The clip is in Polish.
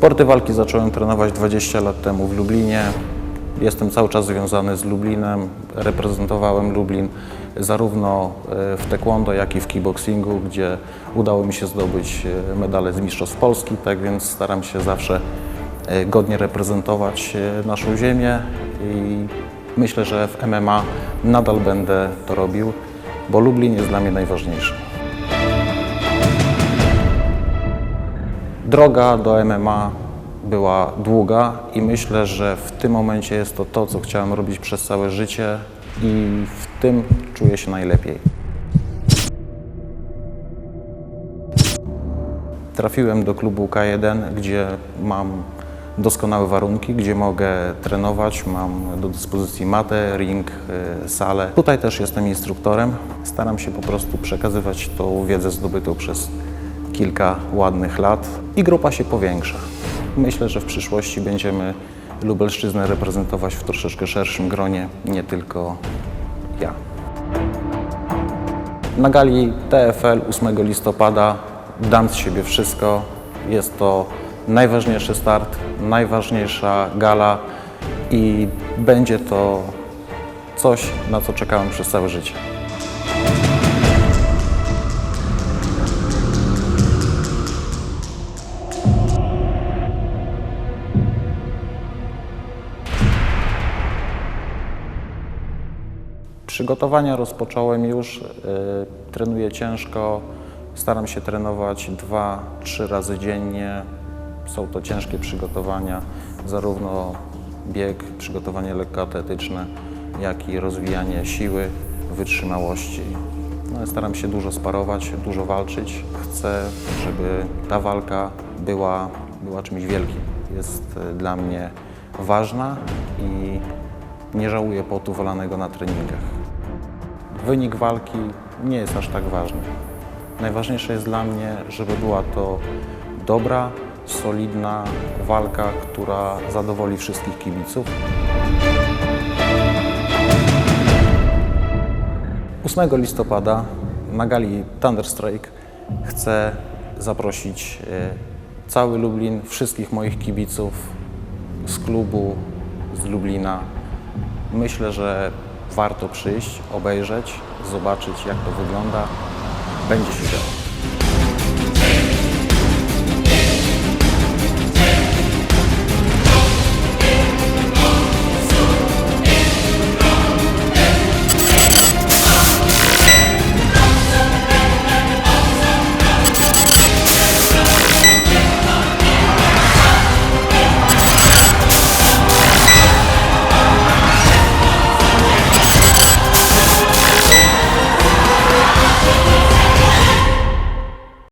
Sporty walki zacząłem trenować 20 lat temu w Lublinie. Jestem cały czas związany z Lublinem. Reprezentowałem Lublin zarówno e, w taekwondo, jak i w kickboxingu, gdzie udało mi się zdobyć e, medale z Mistrzostw Polski, tak więc staram się zawsze e, godnie reprezentować naszą ziemię i myślę, że w MMA nadal będę to robił, bo Lublin jest dla mnie najważniejszy. Droga do MMA była długa i myślę, że w tym momencie jest to to, co chciałem robić przez całe życie i w tym czuję się najlepiej. Trafiłem do klubu K1, gdzie mam doskonałe warunki, gdzie mogę trenować, mam do dyspozycji matę, ring, y, salę. Tutaj też jestem instruktorem. Staram się po prostu przekazywać tą wiedzę zdobytą przez kilka ładnych lat i grupa się powiększa. Myślę, że w przyszłości będziemy Lubelszczyznę reprezentować w troszeczkę szerszym gronie, nie tylko ja. Na gali TFL 8 listopada dam z siebie wszystko. Jest to najważniejszy start, najważniejsza gala i będzie to coś, na co czekałem przez całe życie. Przygotowania rozpocząłem już, y, trenuję ciężko, staram się trenować dwa, trzy razy dziennie. Są to ciężkie przygotowania, zarówno bieg, przygotowanie lekkoatletyczne, jak i rozwijanie siły, wytrzymałości. No, staram się dużo sparować, dużo walczyć. Chcę, żeby ta walka była, była czymś wielkim. Jest y, dla mnie ważna i nie żałuję potu wolanego na treningach. Wynik walki nie jest aż tak ważny. Najważniejsze jest dla mnie, żeby była to dobra, solidna walka, która zadowoli wszystkich kibiców. 8 listopada na gali Thunderstrike chcę zaprosić e, cały Lublin, wszystkich moich kibiców z klubu, z Lublina. Myślę, że warto przyjść, obejrzeć, zobaczyć jak to wygląda. Będzie się działo.